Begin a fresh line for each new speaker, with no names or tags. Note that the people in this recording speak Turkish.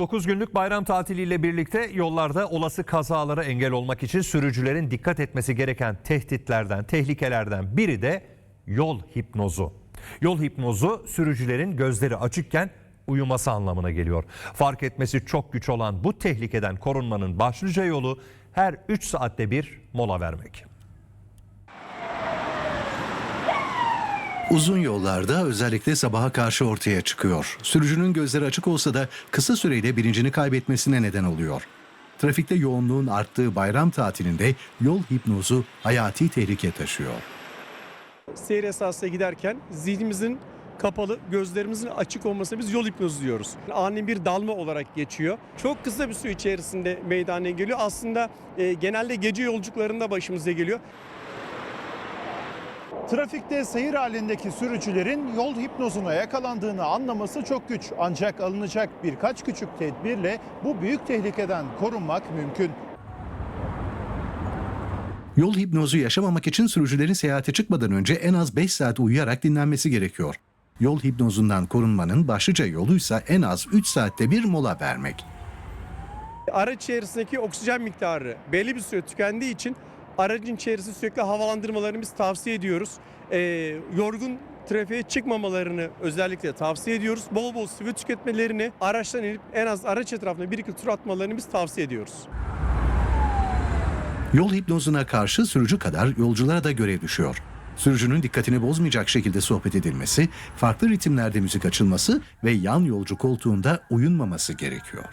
9 günlük bayram tatiliyle birlikte yollarda olası kazalara engel olmak için sürücülerin dikkat etmesi gereken tehditlerden, tehlikelerden biri de yol hipnozu. Yol hipnozu sürücülerin gözleri açıkken uyuması anlamına geliyor. Fark etmesi çok güç olan bu tehlikeden korunmanın başlıca yolu her 3 saatte bir mola vermek.
Uzun yollarda özellikle sabaha karşı ortaya çıkıyor. Sürücünün gözleri açık olsa da kısa süreyle bilincini kaybetmesine neden oluyor. Trafikte yoğunluğun arttığı bayram tatilinde yol hipnozu hayati tehlike taşıyor.
seyir esasına giderken zihnimizin kapalı, gözlerimizin açık olmasına biz yol hipnozu diyoruz. Ani bir dalma olarak geçiyor. Çok kısa bir süre içerisinde meydana geliyor. Aslında e, genelde gece yolculuklarında başımıza geliyor.
Trafikte seyir halindeki sürücülerin yol hipnozuna yakalandığını anlaması çok güç. Ancak alınacak birkaç küçük tedbirle bu büyük tehlikeden korunmak mümkün.
Yol hipnozu yaşamamak için sürücülerin seyahate çıkmadan önce en az 5 saat uyuyarak dinlenmesi gerekiyor. Yol hipnozundan korunmanın başlıca yoluysa en az 3 saatte bir mola vermek.
Araç içerisindeki oksijen miktarı belli bir süre tükendiği için aracın içerisinde sürekli havalandırmalarını biz tavsiye ediyoruz. E, yorgun trafiğe çıkmamalarını özellikle tavsiye ediyoruz. Bol bol sıvı tüketmelerini, araçtan inip en az araç etrafında bir iki tur atmalarını biz tavsiye ediyoruz.
Yol hipnozuna karşı sürücü kadar yolculara da görev düşüyor. Sürücünün dikkatini bozmayacak şekilde sohbet edilmesi, farklı ritimlerde müzik açılması ve yan yolcu koltuğunda uyunmaması gerekiyor.